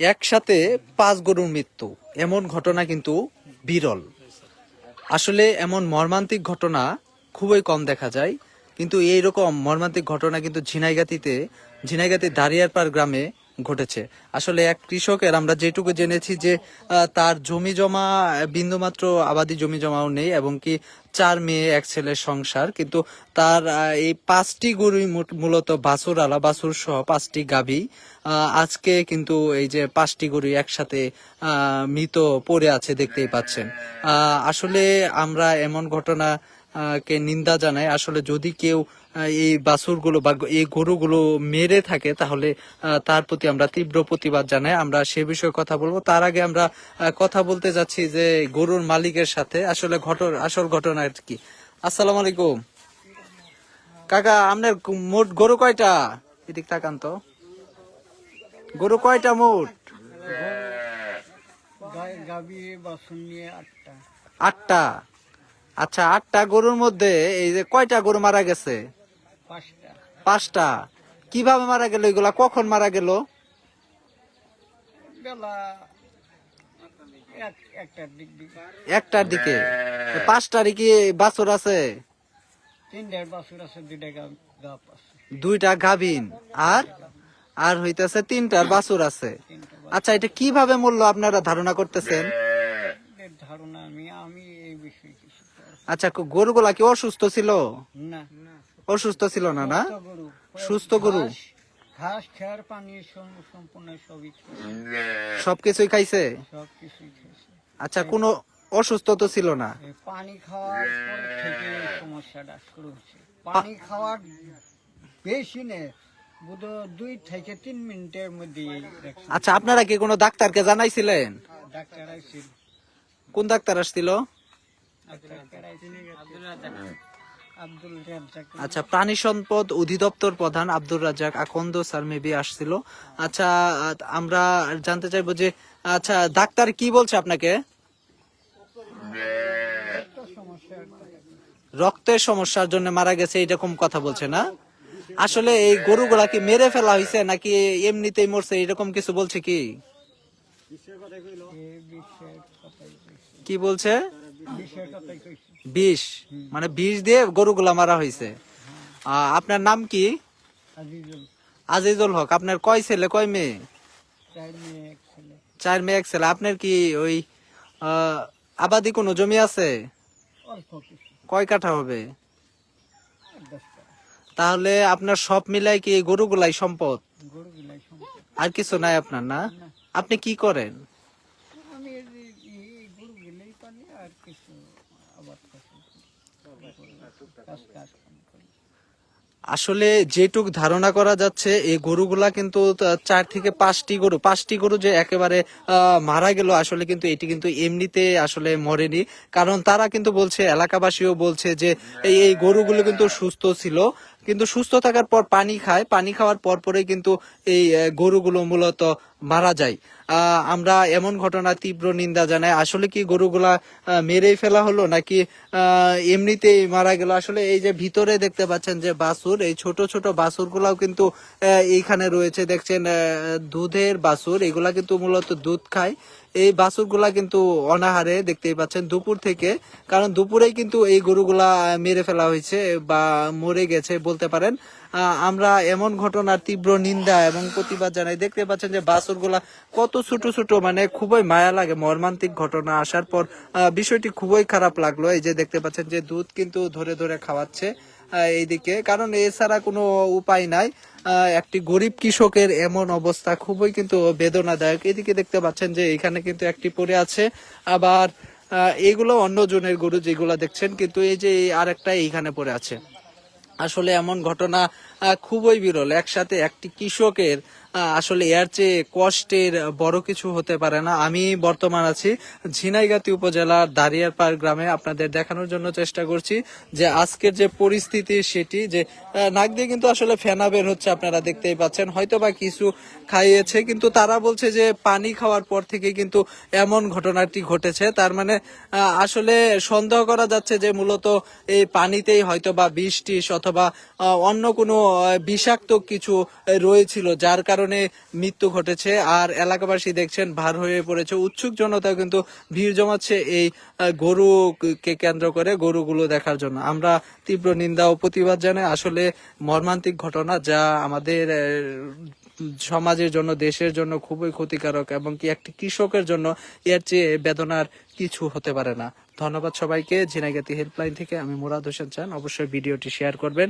একসাথে পাঁচ গরুর মৃত্যু। এমন ঘটনা কিন্তু বিরল। আসলে এমন মর্মান্তিক ঘটনা খুবই কম দেখা যায়। কিন্তু এইরকম মর্মান্তিক ঘটনা কিন্তু ঝিনাইগাতিতে ঝিনাইগাতি দাঁড়িয়ারপাড় গ্রামে ঘটেছে। আসলে এক কৃষকের আমরা যেটুকু জেনেছি যে তার জমি জমা, বিন্দুমাত্র আবাদি জমি জমাও নেই এবং কি চার মেয়ে, এক ছেলের সংসার। কিন্তু তার এই পাঁচটি গরুই মূলত বাছুর আলা, বাছুর সহ পাঁচটি গাবি আজকে কিন্তু এই যে পাঁচটি গরু একসাথে মৃত পড়ে আছে, দেখতেই পাচ্ছেন। আসলে আমরা এমন ঘটনা কে নিন্দা জানাই আসলে যদি কেউ এই বাছুরগুলো বা এই গরুগুলো মেরে থাকে তাহলে তার প্রতি আমরা তীব্র প্রতিবাদ জানাই। আমরা সে বিষয়ে কথা বলব। তার আগে আমরা কথা বলতে যাচ্ছি যে গরুর মালিকের সাথে। আসলে ঘটনা আসল ঘটনা আর কি। আসসালামু আলাইকুম। কাকা আপনার মোট গরু কয়টা? এদিক তাকান তো। গরু কয়টা মোট? আটটা। আচ্ছা আটটা গরুর মধ্যে এই যে কয়টা গরু মারা গেছে? পাঁচটা। কীভাবে মারা গেল এগুলা? কখন মারা গেল? একটার দিকে পাঁচটারই কি বাছুর আছে? দুইটা গাভিন। আর? আর হইতেছে তিনটার বাছুর আছে। আচ্ছা এটা কীভাবে মূল্য আপনারা ধারণা করতেছেন? ধারণা আমি আমি এই বিষয়ে আচ্ছা গরুগুলা কি অসুস্থ ছিল? না। অসুস্থ ছিল না না? সুস্থ গরু সুস্থ গরু? ঘাস- ঘাস খেয়ার পানি সম্পূর্ণ সবই সবকিছুই খাইছে? আচ্ছা কোনো অসুস্থ তো ছিল না? পানি খাওয়ার পর থেকে সমস্যাটা শুরু হচ্ছে পানি খাওয়ার বেশি নে দুই থেকে তিন মিনিটের মধ্যে আচ্ছা আপনারা কি কোনো ডাক্তারকে জানাইছিলেন? ডাক্তার কোন ডাক্তার আসছিল? আচ্ছা প্রাণী সম্পদ অধিদপ্তর প্রধান আব্দুর রাজ্জাক আকন্দ স্যার মেবি আসছিল। আচ্ছা আমরা জানতে চাইব যে আচ্ছা ডাক্তার কি বলছে আপনাকে? রক্তের সমস্যার জন্য মারা গেছে এরকম কথা বলছে না? আসলে এই গরুগুলা কি মেরে ফেলা হয়েছে নাকি এমনিতেই মরছে এরকম কিছু বলছে কি? কি বলছে? বিষ। মানে বিষ দিয়ে গরুগুলা মারা হয়েছে আপনার নাম কি? আজিজুল। হক। আপনার কয় ছেলে কয় মেয়ে? চার মেয়ে এক ছেলে। আপনার কি ওই আবাদি কোনো জমি আছে? কয় কাঠা হবে? তাহলে আপনার সব মিলাই কি গরুগুলাই সম্পদ? আর কিছু নাই আপনার না। আপনি কি করেন? পালি আর কিছু করি আসলে যেটুক ধারণা করা যাচ্ছে, এই গরুগুলা কিন্তু চার থেকে পাঁচটি গরু পাঁচটি গরু যে একেবারে মারা গেল, আসলে কিন্তু এটি কিন্তু এমনিতে আসলে মরেনি। কারণ তারা কিন্তু বলছে, এলাকাবাসীও বলছে যে এই গরুগুলো কিন্তু সুস্থ ছিল। কিন্তু সুস্থ থাকার পর পানি খায়। পানি খাওয়ার পর পরে কিন্তু এই গরুগুলো মূলত মারা যায়। আমরা এমন ঘটনা তীব্র নিন্দা জানাই। আসলে কি গরুগুলা মেরেই ফেলা হলো নাকি এমনিতেই মারা গেল? আসলে এই যে ভিতরে দেখতে পাচ্ছেন যে বাছুর এই ছোট ছোট বাছুর গুলাও কিন্তু এইখানে রয়েছে। দেখছেন দুধের বাছুর এগুলা কিন্তু মূলত দুধ খায়। এই বাছুরগুলা কিন্তু অনাহারে দেখতেই পাচ্ছেন দুপুর থেকে। কারণ দুপুরেই কিন্তু এই গরুগুলা মেরে ফেলা হয়েছে বা মরে গেছে বলতে পারেন। আমরা এমন ঘটনার তীব্র নিন্দা এবং প্রতিবাদ জানাই। দেখতে পাচ্ছেন যে বাছুরগুলা কত ছোট ছোট মানে খুবই মায়া লাগে মর্মান্তিক ঘটনা আসার পর। বিষয়টি খুবই খারাপ লাগল। এই যে দেখতে পাচ্ছেন যে দুধ কিন্তু ধরে ধরে খাওয়াচ্ছে এইদিকে। কারণ এছাড়া কোনো উপায় নাই। একটি গরিব কৃষকের এমন অবস্থা খুবই কিন্তু বেদনাদায়ক। এদিকে দেখতে পাচ্ছেন যে এখানে কিন্তু একটি পড়ে আছে। আবার এগুলো অন্য জনের গরু যেগুলো দেখছেন, কিন্তু এই যে আর একটা এইখানে পড়ে আছে। আসলে এমন ঘটনা খুবই বিরল। একসাথে একটি কৃষকের আসলে এর চেয়ে কষ্টের বড় কিছু হতে পারে না। আমি বর্তমান আছি ঝিনাইগাতি উপজেলার দাঁড়িয়ারপাড় গ্রামে। আপনাদের দেখানোর জন্য চেষ্টা করছি যে আজকের যে পরিস্থিতি সেটি যে নাক দিয়ে কিন্তু আসলে ফেনা বের হচ্ছে আপনারা দেখতেই পাচ্ছেন। হয়তো বা কিছু খাইয়েছে, কিন্তু তারা বলছে যে পানি খাওয়ার পর থেকে কিন্তু এমন ঘটনাটি ঘটেছে। তার মানে আসলে সন্দেহ করা যাচ্ছে যে মূলত এই পানিতেই হয়তো বা বিষ টিস অথবা অন্য কোনো বিষাক্ত কিছু রয়েছিল, যার কারণে মৃত্যু ঘটেছে। আর এলাকাবাসী দেখছেন, ভার হয়ে পড়েছে। উৎসুক জনতা কিন্তু ভিড় জমাচ্ছে এই গরুকে কেন্দ্র করে, গরুগুলো দেখার জন্য। আমরা তীব্র নিন্দা ও প্রতিবাদ জানাই। আসলে মর্মান্তিক ঘটনা যা আমাদের সমাজের জন্য, দেশের জন্য খুবই ক্ষতিকারক এবং কি একটি কৃষকের জন্য এর চেয়ে বেদনার কিছু হতে পারে না। ধন্যবাদ সবাইকে। ঝিনাইগাতি হেল্পলাইন থেকে আমি মুরাদ হোসেন চান। অবশ্যই ভিডিওটি শেয়ার করবেন।